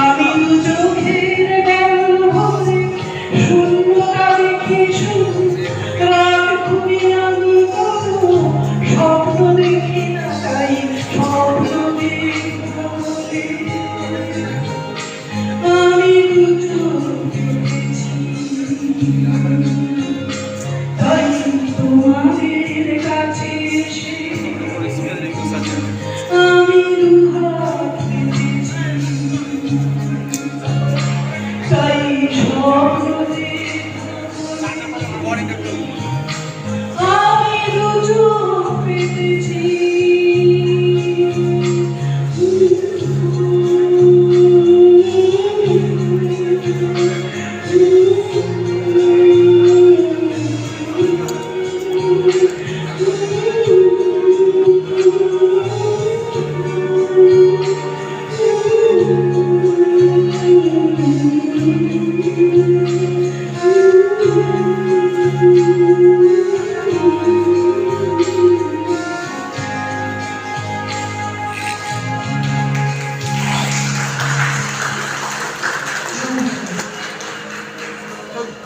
আমি চোখের ডাল ভরে